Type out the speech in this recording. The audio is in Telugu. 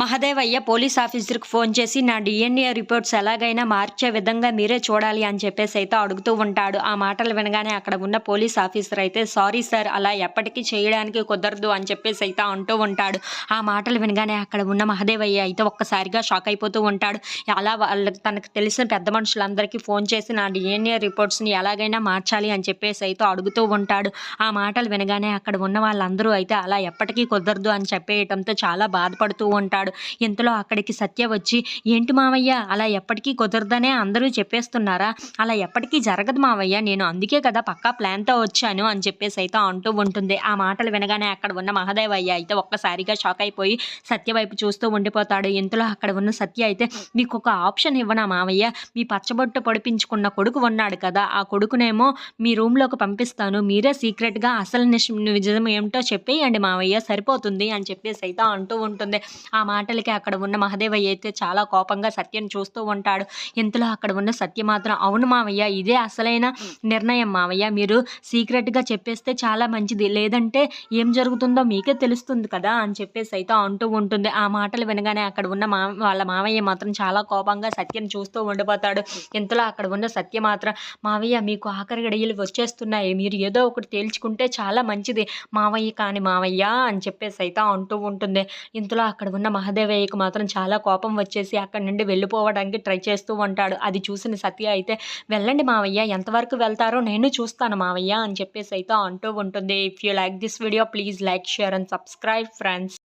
మహదేవయ్య పోలీస్ ఆఫీసర్కి ఫోన్ చేసి నా డిఎన్ఏ రిపోర్ట్స్ ఎలాగైనా మార్చే విధంగా మీరే చూడాలి అని చెప్పేసి అయితే అడుగుతూ ఉంటాడు. ఆ మాటలు వినగానే అక్కడ ఉన్న పోలీస్ ఆఫీసర్ అయితే సారీ సార్ అలా ఎప్పటికీ చేయడానికి కుదరదు అని చెప్పేసి అయితే అంటూ ఉంటాడు. ఆ మాటలు వినగానే అక్కడ ఉన్న మహదేవయ్య అయితే ఒక్కసారిగా షాక్ అయిపోతూ ఉంటాడు. అలా వాళ్ళకి తనకు తెలిసిన పెద్ద మనుషులందరికీ ఫోన్ చేసి నా డిఎన్ఏ రిపోర్ట్స్ని ఎలాగైనా మార్చాలి అని చెప్పేసి అయితే అడుగుతూ ఉంటాడు. ఆ మాటలు వినగానే అక్కడ ఉన్న వాళ్ళందరూ అయితే అలా ఎప్పటికీ కుదరదు అని చెప్పేయటంతో చాలా బాధపడుతూ ఉంటాడు. ఇంతలో అక్కడికి సత్య వచ్చి ఏంటి మావయ్య అలా ఎప్పటికీ కుదరదనే అందరూ చెప్పేస్తున్నారా? అలా ఎప్పటికీ జరగదు మావయ్య నేను అందుకే కదా పక్కా ప్లాన్తో వచ్చాను అని చెప్పేసి అయితే అంటూ ఉంటుంది. ఆ మాటలు వినగానే అక్కడ ఉన్న మహదేవయ్య అయితే ఒక్కసారిగా షాక్ అయిపోయి సత్య వైపు చూస్తూ ఉండిపోతాడు. ఇంతలో అక్కడ ఉన్న సత్య అయితే మీకు ఒక ఆప్షన్ ఇవ్వనా మావయ్య? మీ పచ్చబొట్టు పొడిపించుకున్న కొడుకు ఉన్నాడు కదా ఆ కొడుకునేమో మీ రూమ్లోకి పంపిస్తాను. మీరే సీక్రెట్గా అసలు నిజం ఏమిటో చెప్పేయండి మావయ్య సరిపోతుంది అని చెప్పేసి అయితే అంటూ ఉంటుంది. ఆ మాటలకి అక్కడ ఉన్న మహదేవయ్య అయితే చాలా కోపంగా సత్యం చూస్తూ ఉంటాడు. ఇంతలో అక్కడ ఉన్న సత్య మాత్రం అవును మావయ్య ఇదే అసలైన నిర్ణయం మావయ్య. మీరు సీక్రెట్గా చెప్పేస్తే చాలా మంచిది. లేదంటే ఏం జరుగుతుందో మీకే తెలుస్తుంది కదా అని చెప్పేసి అయితే అంటూ ఉంటుంది. ఆ మాటలు వినగానే అక్కడ ఉన్న మా వాళ్ళ మావయ్య మాత్రం చాలా కోపంగా సత్యం చూస్తూ ఉండిపోతాడు. ఇంతలో అక్కడ ఉన్న సత్య మాత్రం మావయ్య మీకు ఆఖరి గడియలు వచ్చేస్తున్నాయి. మీరు ఏదో ఒకటి తేల్చుకుంటే చాలా మంచిది. మావయ్య కాని మావయ్య అని చెప్పేసి అయితే అంటూ ఉంటుంది. ఇంతలో అక్కడ ఉన్న మహదేవయ్యకు మాత్రం చాలా కోపం వచ్చేసి అక్కడి నుండి వెళ్ళిపోవడానికి ట్రై చేస్తూ ఉంటాడు. అది చూసిన సత్య అయితే వెళ్ళండి మావయ్య ఎంతవరకు వెళ్తారో నేను చూస్తాను మావయ్య అని చెప్పేసి అయితే అంటూ ఉంటుంది. If you like this video please like share and subscribe friends